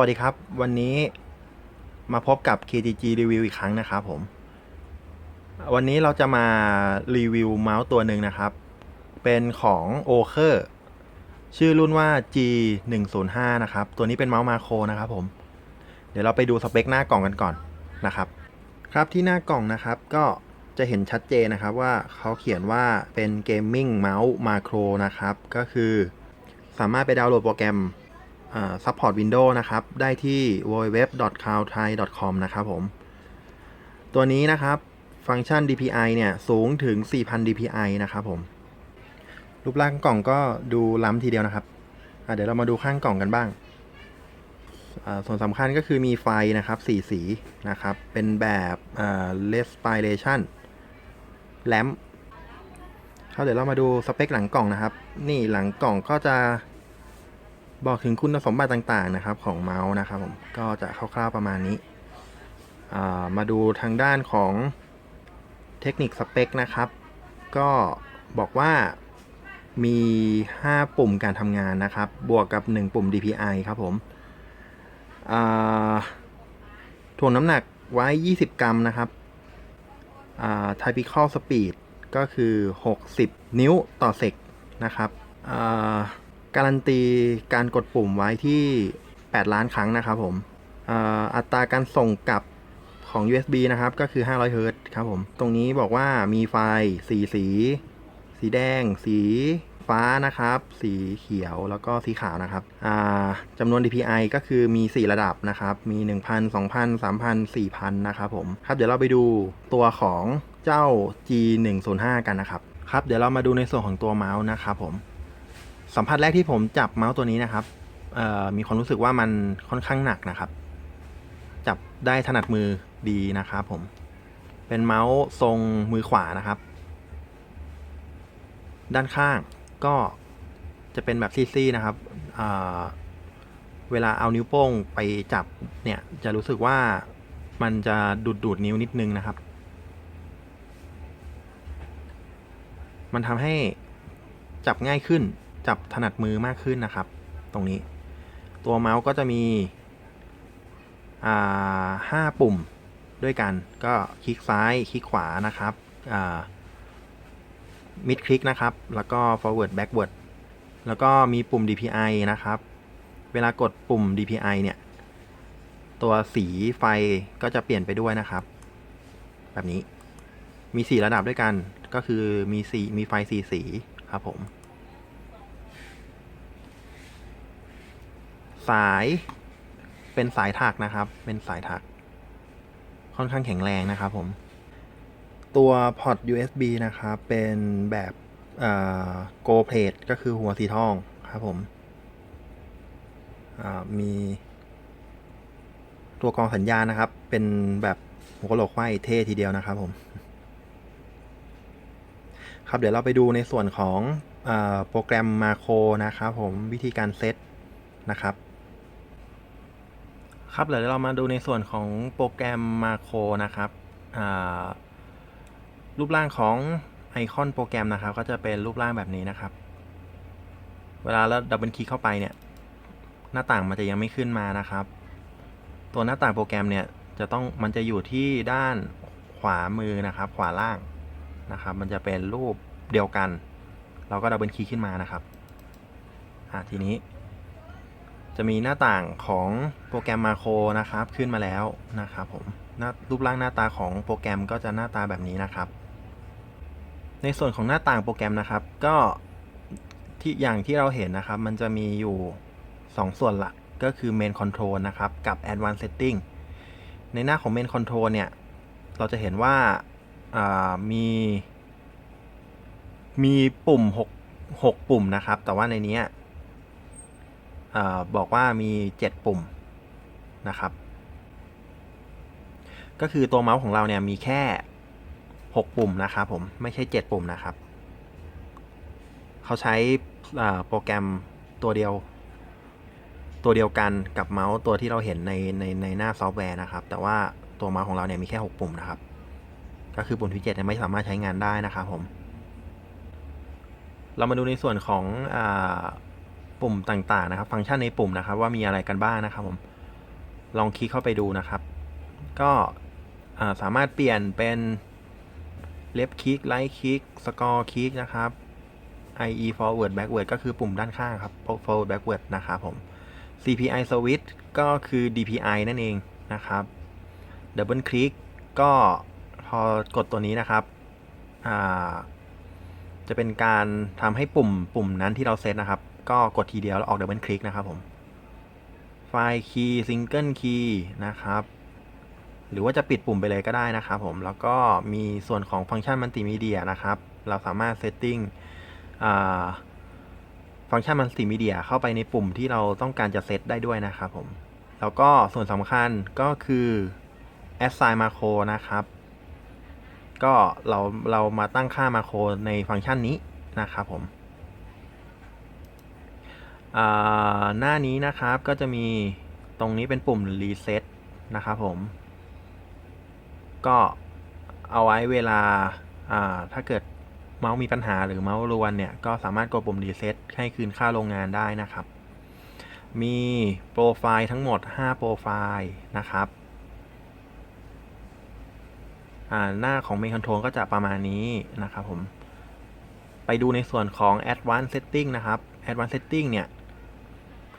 วัสดีครับ วันนี้มาพบกับ KTG Review อีกครั้งนะครับผม วันนี้เราจะมารีวิวเมาส์ตัวหนึ่งนะครับ เป็นของ o k e r ชื่อรุ่นว่า G 1 0 5 นะครับ ตัวนี้เป็นเมาส์มาโครนะครับผม เดี๋ยวเราไปดูสเปคหน้ากล่องกันก่อนนะครับ ครับที่หน้ากล่องนะครับก็จะเห็นชัดเจนนะครับว่าเขาเขียนว่าเป็นเกมมิ่งเมาส์มาโครนะครับ ก็คือสามารถไปดาวน์โหลดโปรแกรม ซัพพอร์ต Windows นะครับ ได้ที่ www.cloudthai.com นะครับผม ตัวนี้นะครับ ฟังก์ชัน DPI เนี่ย สูงถึง 4,000 DPI นะครับผม รูปร่างกล่องก็ดูล้ำทีเดียวนะครับ เดี๋ยวเรามาดูข้างกล่องกันบ้าง ส่วนสำคัญก็คือมีไฟนะครับสีสีนะครับ เป็นแบบ respiration lamp ครับเดี๋ยวเรามาดูสเปคหลังกล่องนะครับ นี่หลังกล่องก็จะ บอกถึงคุณสมบัติต่างๆนะครับของเมาส์นะครับผมก็จะคร่าวๆประมาณนี้ามาดูทางด้านของเทคนิคสเปคนะครับ ก็บอกว่ามี 5 ปุ่มการทำงานนะครับ บวกกับ 1 ปุ่ม DPI ครับผมถ่วงน้ำหนักไว้ 20 กรัมนะครับอ่า typical speed ก็คือ 60 นิ้วต่อเซกนะครับ การันตีการกดปุ่มไว้ที่ 8 ล้านครั้งนะครับผมอ,อัตราการส่งกลับของ USB นะครับ ก็คือ 500เฮิรต์ครับผม ตรงนี้บอกว่ามีไฟสีสี สีแดง สีฟ้านะครับ สีเขียวแล้วก็สีขาวนะครับจำนวน DPI ก็คือมี 4 ระดับนะครับ มี 1,000 2,000 3,000 4,000 นะครับผม ครับ เดี๋ยวเราไปดูตัวของเจ้า G105 กันนะครับ ครับ เดี๋ยวเรามาดูในส่วนของตัวเมาส์นะครับผม สัมผัสแรกที่ผมจับเมาส์ตัวนี้นะครับมีความรู้สึกว่ามันค่อนข้างหนักนะครับ จับได้ถนัดมือดีนะครับผม เป็นเมาส์ทรงมือขวานะครับ ด้านข้างก็จะเป็นแบบซี่ๆนะครับเวลาเอานิ้วโป้งไปจับเนี่ยจะรู้สึกว่ามันจะดูดดูดนิ้วนิดนึงนะครับ มันทำให้จับง่ายขึ้น จับถนัดมือมากขึ้นนะครับ ตรงนี้ ตัวเมาส์ก็จะมีห้าปุ่มด้วยกัน ก็คลิกซ้ายคลิกขวานะครับมิดคลิกนะครับ แล้วก็ forward backward แล้วก็มีปุ่ม DPI นะครับ เวลากดปุ่ม DPI เนี่ย ตัวสีไฟก็จะเปลี่ยนไปด้วยนะครับ แบบนี้ มี 4 ระดับด้วยกัน ก็คือมีสีมีไฟสีสีครับผม สายเป็นสายถักนะครับ เป็นสายถัก ค่อนข้างแข็งแรงนะครับผม ตัวพอร์ต USB นะครับ เป็นแบบโกเพลทก็คือหัวสีทองครับผมมีตัวกรองสัญญาณนะครับ เป็นแบบหัวกะโหลกไขว้เท่ทีเดียวนะครับผม ครับเดี๋ยวเราไปดูในส่วนของอโปรแกรมมาโครนะครับผมวิธีการเซตนะครับ ครับเดี๋ยวเรามาดูในส่วนของโปรแกรมมาโครนะครับรูปร่างของไอคอนโปรแกรมนะครับ ก็จะเป็นรูปร่างแบบนี้นะครับ เวลาเราดับเบิลคลิกเข้าไปเนี่ย หน้าต่างมันจะยังไม่ขึ้นมานะครับ ตัวหน้าต่างโปรแกรมเนี่ยจะต้องมันจะอยู่ที่ด้านขวามือนะครับ ขวาล่างนะครับ มันจะเป็นรูปเดียวกัน เราก็ดับเบิลคลิกขึ้นมานะครับอ่าทีนี้ จะมีหน้าต่างของโปรแกรมมาโครนะครับ ขึ้นมาแล้วนะครับผมหน้ารูปร่างหน้าตาของโปรแกรมก็จะหน้าตาแบบนี้นะครับ ในส่วนของหน้าต่างโปรแกรมนะครับ ก็ที่อย่างที่เราเห็นนะครับ มันจะมีอยู่ 2 ส่วนหลักก็คือ Main Control นะครับ กับ Advanced Setting ในหน้าของ Main Control เนี่ย เราจะเห็นว่ามี มีปุ่ม 6 6 ปุ่มนะครับ แต่ว่าในนี้ บอกว่ามี 7 ปุ่มนะครับ ก็คือตัวเมาส์ของเราเนี่ยมีแค่ 6 ปุ่มนะครับผมไม่ใช่ 7 ปุ่มนะครับ เขาใช้โปรแกรมตัวเดียว ตัวเดียวกันกับเมาส์ตัวที่เราเห็นในในในหน้าซอฟต์แวร์นะครับ แต่ว่าตัวเมาส์ของเราเนี่ยมีแค่ 6 ปุ่มนะครับ ก็คือปุ่มที่7ไม่สามารถใช้งานได้นะครับผม เรามาดูในส่วนของอ ปุ่มต่างๆนะครับ ฟังก์ชันในปุ่มนะครับ ว่ามีอะไรกันบ้างนะครับผมลองคลิกเข้าไปดูนะครับ ก็สามารถเปลี่ยนเป็นเลฟคลิกไ i ท์คลิกสกอร์คลิกนะครับ IE forward backward ก็คือปุ่มด้านข้างครับ forward backward นะครับผม CPI switch ก็คือ DPI นั่นเองนะครับ double click ก็พอกดตัวนี้นะครับ จะเป็นการทำให้ปุ่มปุ่มนั้นที่เราเซตนะครับ ก็กดทีเดียวแล้วออก double click นะครับผม ไฟล์คีย์ซิงเกิลคีย์นะครับ หรือว่าจะปิดปุ่มไปเลยก็ได้นะครับผม แล้วก็มีส่วนของฟังก์ชันมัลติมีเดียนะครับ เราสามารถเซตติ้งฟังก์ชันมัลติมีเดียเข้าไปในปุ่มที่เราต้องการจะเซตได้ด้วยนะครับผม แล้วก็ส่วนสำคัญก็คือ assign macro นะครับ ก็เราเรามาตั้งค่ามาโครในฟังก์ชันนี้นะครับผม หน้านี้นะครับก็จะมีตรงนี้เป็นปุ่ม reset นะครับผม ก็เอาไว้เวลาาถ้าเกิดเมาส์มีปัญหาหรือเมาส์รวนเนี่ย ก็สามารถกดปุ่ม reset ให้คืนค่าโรงงานได้นะครับ มีโปรไฟล์ทั้งหมด 5 โปรไฟล์นะครับหน้าของ Main Control ก็จะประมาณนี้นะครับผม ไปดูในส่วนของ Advanced Setting นะครับ Advanced Setting เนี่ย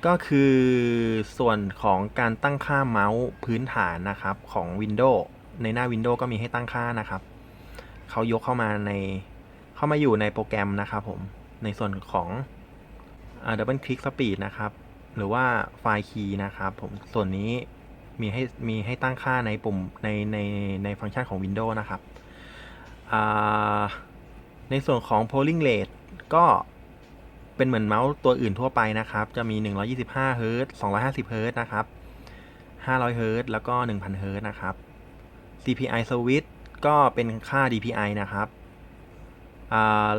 ก็คือส่วนของการตั้งค่าเมาส์พื้นฐานนะครับของ Windows ในหน้า Windows ก็มีให้ตั้งค่านะครับ เขายกเข้ามาในเข้ามาอยู่ในโปรแกรมนะครับผม ในส่วนของอ่า Double Click Speed นะครับ หรือว่าไฟล์คีย์นะครับผม ส่วนนี้มีให้มีให้ตั้งค่าในปุ่มในในในฟังก์ชันของ Windows นะครับ ในส่วนของ polling rate ก็ เป็นเหมือนเมาส์ตัวอื่นทั่วไปนะครับ จะมี 125 Hz 250 Hz นะครับ500 Hz แล้วก็ 1000 Hz นะครับ CPI switch ก็เป็นค่า DPI นะครับ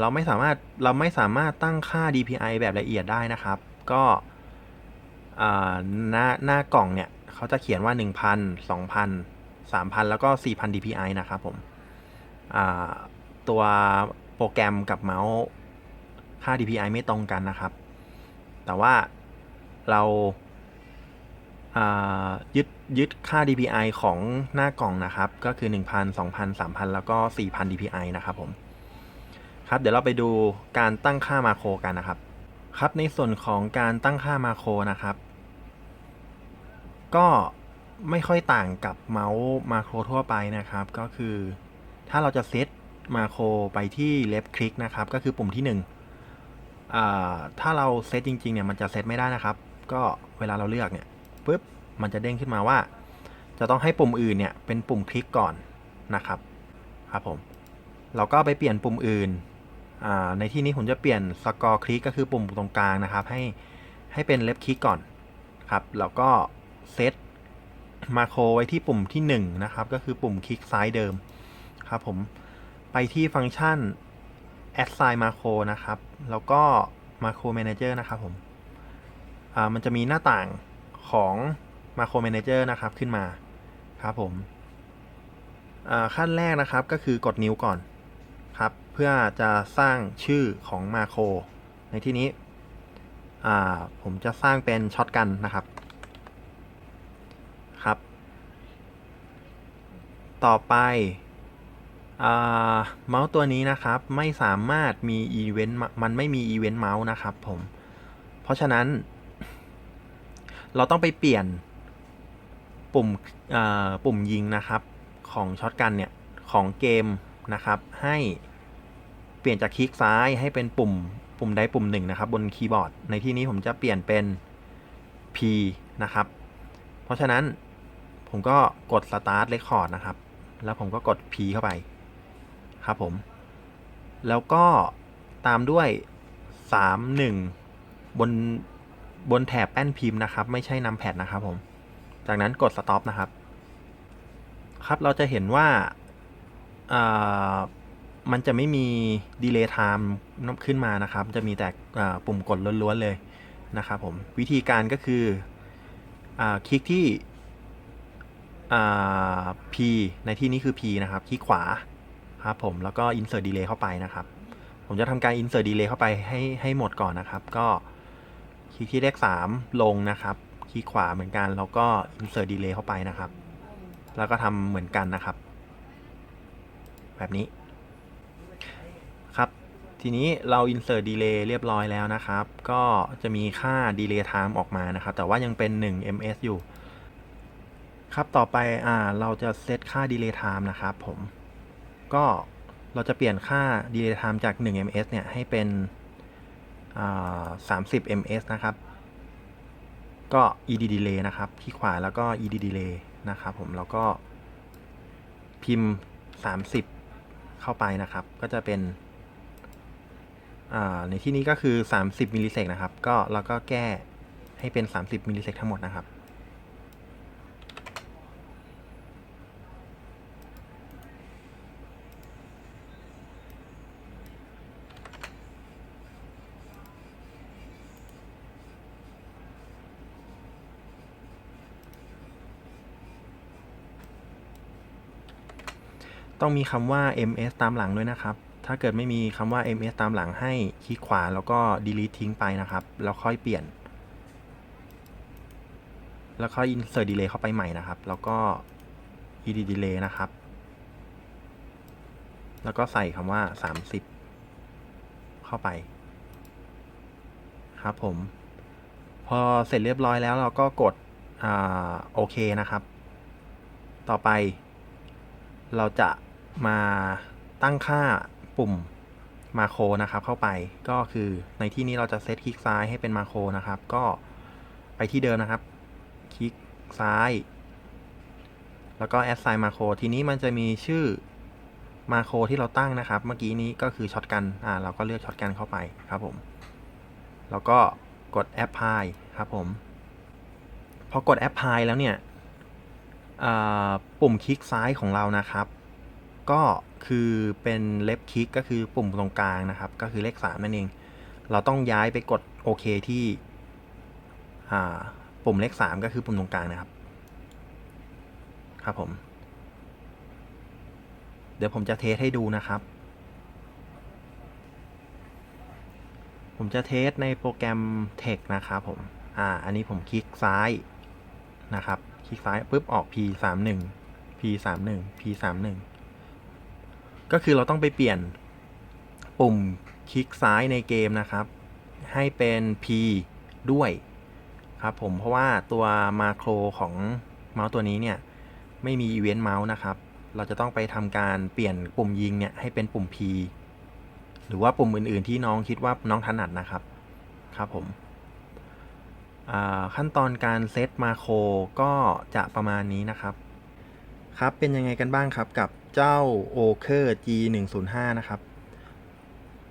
เราไม่สามารถเราไม่สามารถตั้งค่า DPI แบบละเอียดได้นะครับ ก็หน้าหน้ากล่องเนี่ยเขาจะเขียนว่า 1,000 2,000 3,000 แล้วก็ 4,000 DPI นะครับผมตัวโปรแกรมกับเมาส์ ค่า DPI ไม่ตรงกันนะครับ แต่ว่าเราายึดยึดค่า DPI ของหน้ากล่องนะครับ ก็คือ 1,000 2,000 3,000 แล้วก็ 4,000 DPI นะครับผม ครับ เดี๋ยวเราไปดูการตั้งค่ามาโครกันนะครับ ครับ ในส่วนของการตั้งค่ามาโครนะครับ ก็ไม่ค่อยต่างกับเมาส์มาโครทั่วไปนะครับ ก็คือถ้าเราจะเซตมาโครไปที่เลฟคลิกนะครับ ก็คือปุ่มที่1อ่า ถ้าเราเซตจริงๆเนี่ยมันจะเซตไม่ได้นะครับ ก็เวลาเราเลือกเนี่ยปุ๊บมันจะเด้งขึ้นมาว่า จะต้องให้ปุ่มอื่นเนี่ยเป็นปุ่มคลิกก่อนนะครับครับผมเราก็ไปเปลี่ยนปุ่มอื่น ในที่นี้ผมจะเปลี่ยนสกอร์คลิกก็คือปุ่มตรงกลางนะครับ ให้ให้เป็นเลฟคลิกก่อนครับแล้วก็เซตมาโครไว้ที่ปุ่มที่1นะครับก็คือปุ่มคลิกซ้ายเดิมครับผมไปที่ฟังก์ชัน assign macro นะครับ แล้วก็ macro manager นะครับผมอ่ามันจะมีหน้าต่างของ macro manager นะครับขึ้นมาครับผมอ่าขั้นแรกนะครับก็คือกดนิ้วก่อนครับ เพื่อจะสร้างชื่อของ macro ในที่นี้อ่าผมจะสร้างเป็นช็อตกันนะครับครับ ต่อไป เมาส์ตัวนี้นะครับ ไม่สามารถมีอีเวนต์มันไม่มีอีเวนต์เมาส์นะครับผม เพราะฉะนั้น เราต้องไปเปลี่ยนปุ่มปุ่มยิงนะครับของช็อตกันเนี่ยของเกมนะครับ ให้เปลี่ยนจากคลิกซ้ายให้เป็นปุ่มปุ่มใดปุ่มหนึ่งนะครับ บนคีย์บอร์ด ในที่นี้ผมจะเปลี่ยนเป็น P นะครับ เพราะฉะนั้นผมก็กด start record นะครับ แล้วผมก็กด P เข้าไป ครับผม แล้วก็ตามด้วย 31 บนบนแถบแป้นพิมพ์นะครับ ไม่ใช่นำแพดนะครับผม จากนั้นกด stop นะครับ ครับเราจะเห็นว่ามันจะไม่มี delay time ขึ้นมานะครับ จะมีแต่ปุ่มกดล้วนๆเลยนะครับผม วิธีการก็คืออคลิกที่ P ในที่นี้คือ P นะครับ คลิกขวา ครับผมแล้วก็ insert delay เข้าไปนะครับ ผมจะทำการ insert delay เข้าไปให้ให้หมดก่อนนะครับ ก็คลิกที่เลข3ลงนะครับ คลิกขวาเหมือนกัน แล้วก็ insert delay เข้าไปนะครับ แล้วก็ทำเหมือนกันนะครับ แบบนี้ครับ ทีนี้เรา insert delay เรียบร้อยแล้วนะครับ ก็จะมีค่า delay time ออกมานะครับ แต่ว่ายังเป็น 1 ms อยู่ ครับต่อไปอ่าเราจะเซตค่า delay time นะครับผม ก็เราจะเปลี่ยนค่า delay time จาก 1 ms เนี่ย ให้เป็น30 ms นะครับ ก็ ed delay นะครับ ที่ขวาแล้วก็ ed delay นะครับผม แล้วก็พิมพ์ 30 เข้าไปนะครับ ก็จะเป็น ในที่นี้ก็คือ 30มิลลิเซกนะครับ ก็เราก็แก้ให้เป็น 30มิลลิเซกทั้งหมดนะครับ ต้องมีคำว่า ms ตามหลังด้วยนะครับ ถ้าเกิดไม่มีคำว่า ms ตามหลังให้คลิกขวาแล้วก็ delete ทิ้งไปนะครับ แล้วค่อยเปลี่ยน แล้วค่อย insert delay เข้าไปใหม่นะครับ แล้วก็ edit delay นะครับ แล้วก็ใส่คำว่า 30 เข้าไป ครับผม พอเสร็จเรียบร้อยแล้วเราก็กดอ่าโอเคนะครับ ต่อไปเราจะ มาตั้งค่าปุ่มมาโครนะครับเข้าไปก็คือในที่นี้เราจะเซตคลิกซ้ายให้เป็นมาโครนะครับ ก็ไปที่เดิมนะครับ คลิกซ้าย แล้วก็ assign มาโครทีนี้มันจะมีชื่อมาโครที่เราตั้งนะครับ เมื่อกี้นี้ก็คือช็อตกันอ่าเราก็เลือกช็อตกันเข้าไปครับผม แล้วก็กด apply ครับผม พอกด apply แล้วเนี่ยปุ่มคลิกซ้ายของเรานะครับ ก็คือเป็นเล็บคลิกก็คือปุ่มตรงกลางนะครับ ก็คือเลข 3 นั่นเอง เราต้องย้ายไปกดโอเคที่ปุ่มเลข 3 ก็คือปุ่มตรงกลางนะครับ ครับผม เดี๋ยวผมจะเทสให้ดูนะครับ ผมจะเทสในโปรแกรม Text นะครับผม อ่า อันนี้ผมคลิกซ้ายนะครับ คลิกซ้ายปุ๊บออก p 3 1 p 3 1 p 3 1 ก็คือเราต้องไปเปลี่ยนปุ่มคลิกซ้ายในเกมนะครับ ให้เป็น p ด้วยครับผมเพราะว่าตัวมาโครของเมาส์ตัวนี้เนี่ย ไม่มีอีเวนต์เมาส์นะครับ เราจะต้องไปทำการเปลี่ยนปุ่มยิงเนี่ยให้เป็นปุ่ม p หรือว่าปุ่มอื่นๆที่น้องคิดว่าน้องถนัดนะครับครับผมขั้นตอนการเซตมาโครก็จะประมาณนี้นะครับ ครับเป็นยังไงกันบ้างครับกับ เจ้า o k e r G105 นะครับ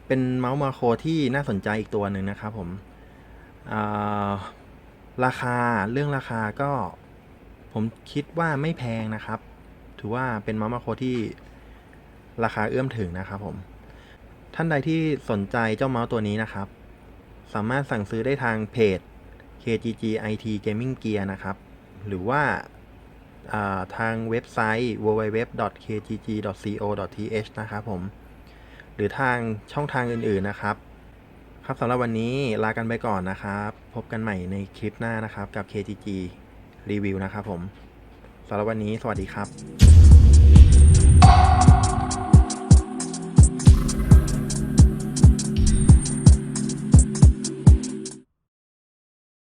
เป็นเมาส์มาโครที่น่าสนใจอีกตัวหนึ่งนะครับผมราคาเรื่องราคาก็ผมคิดว่าไม่แพงนะครับ ถือว่าเป็นเมาส์มาโครที่ราคาเอื้อมถึงนะครับผมท่านใดที่สนใจเจ้าเมาส์ตัวนี้นะครับ สามารถสั่งซื้อได้ทางเพจ KGG IT Gaming Gear นะครับ หรือว่า ทางเว็บไซต์ www.kgg.co.th นะครับผม หรือทางช่องทางอื่นๆนะครับ ครับสำหรับวันนี้ลากันไปก่อนนะครับ พบกันใหม่ในคลิปหน้านะครับกับ KGG Review นะครับผมสำหรับวันนี้สวัสดีครับ